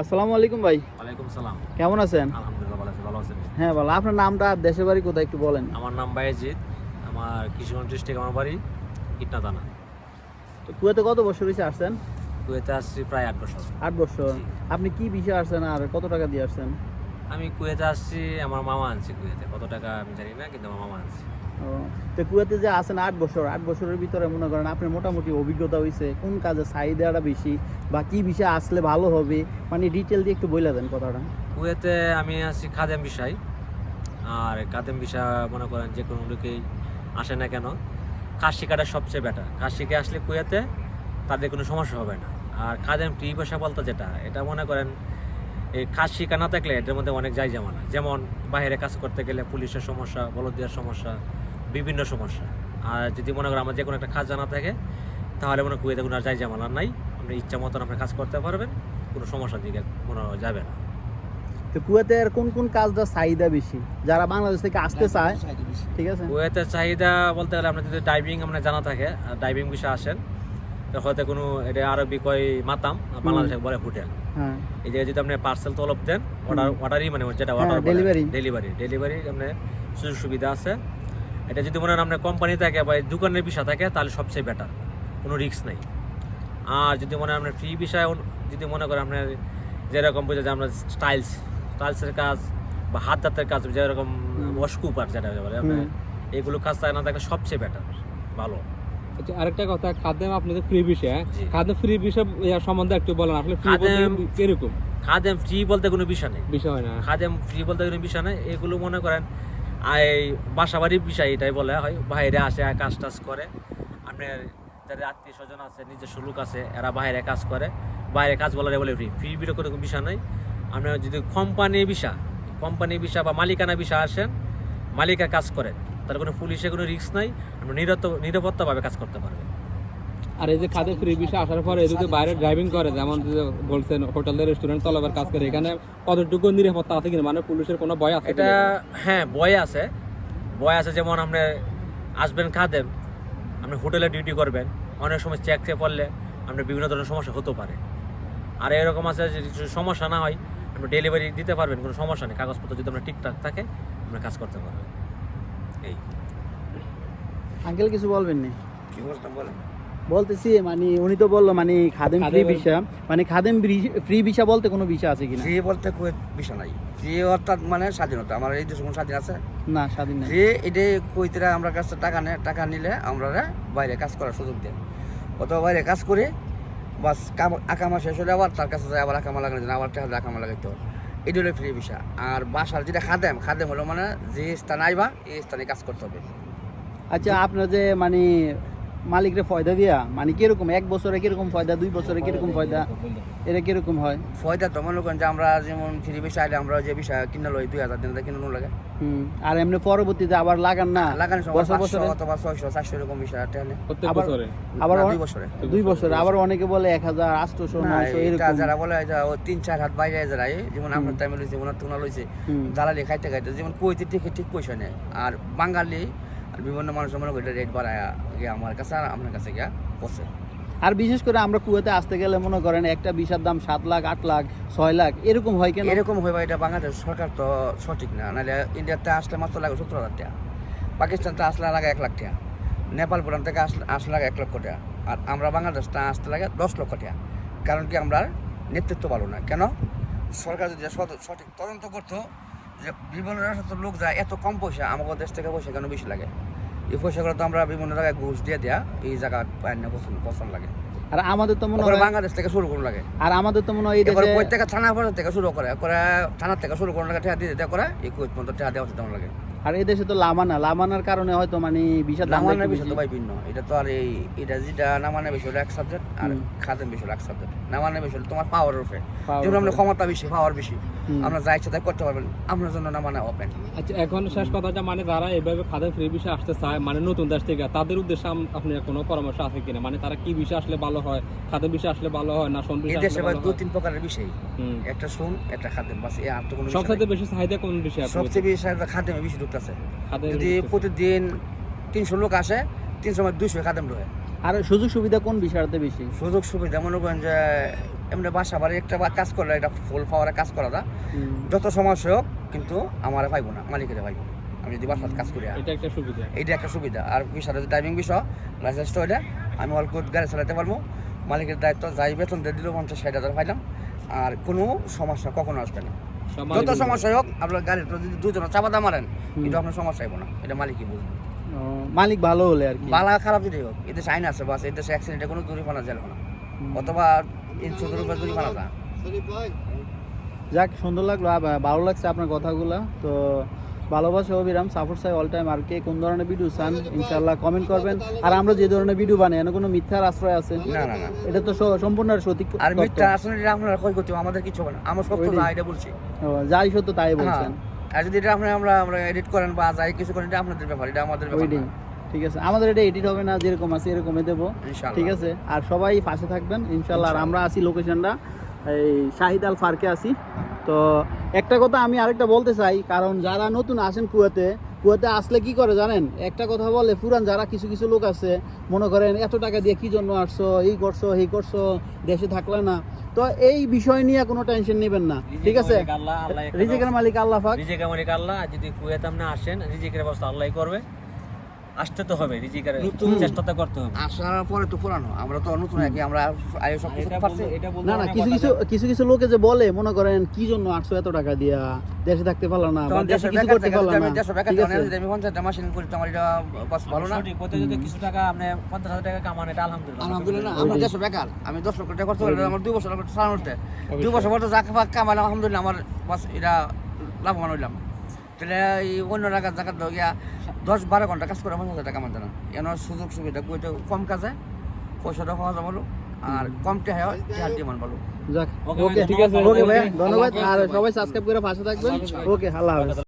আসসালামু আলাইকুম ভাই। ওয়ালাইকুম সালাম। কেমন আছেন? আলহামদুলিল্লাহ ভালো আছি ভালো আছেন? হ্যাঁ ভালো। আপনার নামটা দেশের বাড়ি কোথায় একটু বলেন। আমার নাম বায়েজিৎ আমার কিশোরগঞ্জ ডিস্ট্রিক্ট আমার বাড়ি ইটনা থানা। তো কুয়েতে কত বছর হয়েছে আসছেন? কুয়েতে আসছি প্রায় আট বছর। আট বছর। আপনি কি বিষয়ে আসছেন আর কত টাকা দিয়ে আসছেন? আমি কুয়েতে আসছি আমার মামা আনছি কুয়েতে। কত টাকা আমি জানি না কিন্তু আমার মামা আনছি। তো কুয়েতে যে আছেন আট বছর, আট বছরের ভিতরে মনে করেন আপনার মোটামুটি অভিজ্ঞতা হয়েছে কোন কাজে চাহিদাটা বেশি বা কি বিষয়ে আসলে ভালো হবে? মানে ডিটেল দিয়ে একটু বলে দেন কথাটা। কুয়েতে আমি আছি খাদেম বিষয়, আর খাদেম বিষয় মনে করেন যে কোনো লোকেই আসে না কেন? কাজ শেখাটা সবচেয়ে বেটার কাজ শিখে আসলে কুয়েতে তাদের কোনো সমস্যা হবে না। আর খাদেম টি পেশা বলতে যেটা, এটা মনে করেন এই কাজ শিখা না থাকলে এটার মধ্যে অনেক যাই জামানা। যেমন বাইরে কাজ করতে গেলে পুলিশের সমস্যা বলদিয়ার সমস্যা বিভিন্ন সমস্যা। আর যদি মনে করেন আমার যে কোনো একটা কাজ জানা থাকে তাহলে মনে কুয়েতে কোনো আর যাই জামানা নাই। আপনি ইচ্ছা মতন আপনি কাজ করতে পারবেন কোনো সমস্যার দিকে মনে হয় যাবে না। তো কুয়েতে আর কোন কোন কাজটা চাহিদা বেশি? যারা বাংলাদেশ থেকে আসতে চায় ঠিক আছে? কুয়েতে চাহিদা বলতে গেলে আপনার যদি ডাইভিং আপনার জানা থাকে ডাইভিং বিষয়ে আসেন তো হয়তো কোনো এটা আরবি কয় মাতাম আর বাংলাদেশে বলে হোটেল। হ্যাঁ। এই জায়গায় যদি আপনি পার্সেল তলব দেন অর্ডার অর্ডারই মানে যেটা অর্ডার। ডেলিভারি ডেলিভারি আপনার সুযোগ সুবিধা আছে। এটা যদি মনে হয় আপনার কোম্পানি থাকে বা দোকানের বিষয় থাকে তাহলে সবচেয়ে বেটার কোনো রিস্ক নেই। আর যদি মনে হয় আপনার ফ্রি বিষয় যদি মনে করেন আপনার যেরকম বোঝা যায় আমরা স্টাইলস স্টাইলসের কাজ বা হাত দাঁতের কাজ যেরকম ওয়াশকুপার যেটা বলে আপনার এগুলো কাজ থাকে না থাকলে সবচেয়ে বেটার ভালো। আচ্ছা আরেকটা কথা খাদ্যে আপনাদের ফ্রি বিষয় জি। খাদ্য ফ্রি বিষয় সম্বন্ধে একটু বলেন আসলে ফ্রি বলতে খাদেম- কীরকম? খাদেম ফ্রি বলতে কোনো বিষয় নেই। বিষয় হয় না। খাদেম ফ্রি বলতে কোনো বিষয় নেই। এগুলো মনে করেন এই বাসা বাড়ির বিষয় এটাই বলা হয়। বাইরে আসে, কাজ টাজ করে। আপনার যাদের আত্মীয় স্বজন আছে, নিজস্ব লোক আছে, এরা বাইরে কাজ করে। বাইরে কাজ বলারে বলে ফ্রি ফ্রি বিরো কোনো বিষয় নাই। আপনার যদি কোম্পানি বিষা কোম্পানি বিষা বা মালিকানা বিষা আসেন, মালিকা কাজ করেন তার কোনো পুলিশে কোনো রিস্ক নাই। আপনি নিরত, নিরাপত্তাভাবে কাজ করতে পারবেন। আর এই যে খাদ্য ফ্রি বিষয় আসার পরে যদি বাইরে ড্রাইভিং করে যেমন বলছেন হোটেল রেস্টুরেন্ট তলবের কাজ করে এখানে কতটুকু নিরাপত্তা আছে কিনা? মানে পুলিশের কোনো ভয় আছে এটা হ্যাঁ বয় আছে। বয় আছে যেমন আপনি আসবেন খাদেম আপনি হোটেলে ডিউটি করবেন অনেক সময় চেক চেক পড়লে আপনার বিভিন্ন ধরনের সমস্যা হতে পারে। আর এরকম আছে যে কিছু সমস্যা না হয় আপনি ডেলিভারি দিতে পারবেন কোনো সমস্যা নেই। কাগজপত্র যদি আপনার ঠিকঠাক থাকে আপনি কাজ করতে পারবেন। এই। আঙ্কেল কিছু বলবেন না কি বলতাম বলেন? বলতেছি মানে উনি তো বলল মানে খাদেম ফ্রি ভিসা মানে খাদেম ফ্রি ভিসা বলতে কোনো ভিসা আছে কিনা? ফ্রি বলতে কুয়েত বিষয় নাই। ফ্রি অর্থাৎ মানে স্বাধীনতা। আমার এই দেশে কোনো স্বাধীন আছে? না স্বাধীন নাই। ফ্রি এটাই কুয়েতরা আমরা কাছে টাকা নেয় টাকা নিলে আমরা বাইরে কাজ করার সুযোগ দেয়। অথবা বাইরে কাজ করে বাস কাম আকামা শেষ হলে আবার তার কাছে যায় আবার আকামা লাগানো যায় আবার টাকা আকামা লাগাইতে হবে এটা হলো ফ্রি বিষয় আর বাসার যেটা খাদেম খাদেম হলো মানে যে স্থানে আইবা এই স্থানে কাজ করতে হবে। আচ্ছা আপনার যে মানে মালিকরে ফয়দা দিয়া মানে কীরকম এক বছরে কীরকম ফয়দা দুই বছরে কীরকম ফয়দা এটা কীরকম হয়? ফয়দা তো মনে করেন যে আমরা যেমন ফ্রি বিষয় আইলে আমরা যে বিষয় কিনে লই দুই হাজার দিন কিনে লাগে। হুম আর এমনি পরবর্তীতে আবার লাগান না? লাগানোর সময় বছর বছরে? অথবা ছয়শো চারশো এরকম বিষয় টেনে। প্রত্যেক আবার- বছরে? আবার দুই বছরে। দুই বছর। আবার অনেকে বলে এক হাজার আটশোশো না, নয়শো এরকম। যারা বলে যে তিন চার হাত বাইরে যারা এই, যেমন আমরা টাইমে লইছে ওনার টুনা লইছে। জ্বালালি খাইতে খাইতে যেমন কইতে ঠিক ঠিক পয়সা নেয় আর বাঙালি আর বিভিন্ন মানুষের মনে করি রেট বাড়ায় গিয়ে আমার কাছে আর আপনার কাছে গিয়া পড়ছে আর বিশেষ করে আমরা কুয়েতে আসতে গেলে মনে করেন একটা ভিসার দাম সাত লাখ আট লাখ ছয় লাখ এরকম হয় কেন? এরকম হয় এটা বাংলাদেশ সরকার তো সঠিক না। নাহলে ইন্ডিয়াতে আসলে মাত্র লাগে সত্তর হাজার টাকা। পাকিস্তানতে আসলে লাগে এক লাখ টাকা। নেপাল ভুটান থেকে আসলে আসলে লাগে এক লক্ষ টাকা। আর আমরা বাংলাদেশটা আসতে লাগে দশ লক্ষ টাকা। কারণ কি আমরা নেতৃত্ব ভালো না। কেন? সরকার যদি সঠিক তদন্ত করতো যে বিভিন্ন রাষ্ট্রের লোক যায় এত কম পয়সা আমাদের দেশ থেকে পয়সা কেন বেশি লাগে? এই পয়সাগুলো তো আমরা বিভিন্ন জায়গায় ঘুষ দিয়ে দেয়া এই জায়গা পায় না পছন্দ পছন্দ লাগে। আর আমাদের তো মনে হয় বাংলাদেশ থেকে শুরু করুন লাগে। আর আমাদের তো মনে হয় এই দেশে প্রত্যেকটা থানা থেকে শুরু করে করে থানা থেকে শুরু করে টাকা দিয়ে দিতে করে এই কোচ পর্যন্ত টাকা দেওয়া লাগে। আর এই দেশে তো লামানা লামানার কারণে হয়তো মানে দাম নামানের বিষয় তো ভাই ভিন্ন। এটা তো আর এই এটা যেটা নামানের বিষয় এক সাবজেক্ট আর। খাদের বিষয় এক সাবজেক্ট নামানের বিষয় তোমার পাওয়ার উপরে Power যেমন উপরে। ক্ষমতা বেশি পাওয়ার বেশি আমরা যা ইচ্ছা তাই করতে পারবেন। আপনার জন্য নামানে ওপেন আচ্ছা এখন শেষ কথাটা মানে যারা এভাবে খাদ্য ফ্রি বিষয় আসতে চায় মানে নতুন দেশ থেকে তাদের উদ্দেশ্যে আপনার কোনো পরামর্শ আছে কিনা? মানে তারা কি বিষয় আসলে ভালো হয়? খাদ্য বিষয় আসলে ভালো হয় না সোন বিষয় দেশে আসলে ভাই ভালো দু তিন প্রকারের বিষয়। হুম। একটা শুন একটা খাদ্য বাস এই আর তো কোনো বিষয় নাই। বেশি চাহিদা কোন বিষয় সবচেয়ে বেশি খাদ্য বেশি ঢুকতেছে যদি প্রতিদিন তিনশো লোক আসে তিনশো দুইশো খাদ্য ঢুকে আর সুযোগ সুবিধা কোন বিষয়টাতে বেশি? সুযোগ সুবিধা মনে করেন যে এমনি বাসা বাড়ি একটা বা- কাজ করলে এটা ফুল পাওয়ারে কাজ করা যায়। যত সমস্যা হোক কিন্তু আমার পাইবো না মালিকের পাইবো আমি যদি বাসার কাজ করি। এটা একটা সুবিধা। এইটা একটা সুবিধা। আর বিষয়টা হচ্ছে ড্রাইভিং বিষয় লাইসেন্সটা হইলে আমি অল্প গাড়ি চালাতে পারব। মালিকের দায়িত্ব যাই বেতন দিয়ে দিলেও পঞ্চাশ ষাট হাজার পাইলাম। আর কোনো সমস্যা কখনো আসবে না। যত সমস্যা হোক আপনার গাড়ির যদি দুজনে চাপাতা মারেন হুম। এটা আপনার সমস্যা হইব না। এটা মালিকই বুঝবে। মালিক ভালো হলে আর কি। বালা খারাপ যদি হোক এতে সাইন আছে বাস এতে অ্যাক্সিডেন্টে কোনো জরিমানা যাবে না। অথবা তিনশো রুপে জরিমানা যায়। যাক সুন্দর লাগল। ভালো লাগছে আপনার কথাগুলো। তো ভালোবাসা অবিরাম সাপোর্ট চাই অল টাইম আর কে কোন ধরনের ভিডিও চান ইনশাল্লাহ কমেন্ট করবেন। আর আমরা যে ধরনের ভিডিও বানাই এনে কোনো মিথ্যার আশ্রয় আছে? না না না। এটা তো সম্পূর্ণ সঠিক আর। মিথ্যা আসলে এটা আপনারা কই করতে আমাদের কিছু না। আমার সত্য। যা এটা বলছি। যাই সত্য তাই হ্যাঁ। বলছেন। আর যদি এটা আপনি আমরা আমরা এডিট করেন বা যাই কিছু করেন এটা আপনাদের ব্যাপার এটা আমাদের ব্যাপার ঠিক আছে। আমাদের এটা এডিট হবে না যেরকম আছে এরকমই দেবো। ইনশাআল্লাহ। ঠিক আছে? আর সবাই পাশে থাকবেন ইনশাল্লাহ আর আমরা আছি লোকেশনটা এই শাহিদ আল ফার্কে আছি। তো একটা কথা আমি আরেকটা বলতে চাই কারণ যারা নতুন আসেন কুয়াতে কুয়াতে আসলে কি করে জানেন? একটা কথা বলে পুরান যারা কিছু কিছু লোক আছে মনে করেন এত টাকা দিয়ে কি জন্য আসছো এই করছ এই করছ দেশে থাকলে না। তো এই বিষয় নিয়ে কোনো টেনশন নেবেন না ঠিক আছে? রিজিকের আল্লাহ, আল্লাহ মালিক আল্লাহ রিজিকের মালিক আল্লাহ যদি কুয়েতে আপনি আসেন রিজিকের ব্যবস্থা আল্লাহ করবে। আসতে তো হবে রিজিকের নতুন- চেষ্টা তো করতে হবে। আসার পরে তো পুরানো আমরা তো নতুন নাকি আমরা আগে সব কিছু পারছি। না না কিছু কিছু কিছু কিছু লোকে যে বলে মনে করেন কি জন্য আটশো এত টাকা দিয়া দেশে থাকতে পারল না বা দেশে কিছু করতে পারল না আমি দেশের বেকার আছে? যদি আমি পঞ্চাশটা মাসিং করি তো আমার এটা বাস ভালো না। সঠিক প্রতি যদি কিছু টাকা আপনি পঞ্চাশ হাজার টাকা কামান এটা আলহামদুলিল্লাহ। আলহামদুলিল্লাহ আমরা দেশের বেকার আমি দশ লক্ষ টাকা করতে পারি আমার দুই বছর লাগবে সারা উঠতে দুই বছর পর তো যা ফাঁক কামাইলাম আলহামদুলিল্লাহ আমার বাস এটা লাভবান হইলাম। তাহলে এই অন্য জায়গার জায়গার তো গিয়া দশ বারো ঘণ্টা কাজ করে পঞ্চাশ হাজার টাকা মানতে না। এন সুযোগ সুবিধা কইটা কম কাজে পয়সাটা পাওয়া যাব আর কমতে হয় টেহার ডিমান্ড ভালো যাক ওকে ঠিক আছে ওকে ভাই ধন্যবাদ। আর সবাই সাবস্ক্রাইব করে পাশে থাকবেন। ওকে আল্লাহ হাফেজ।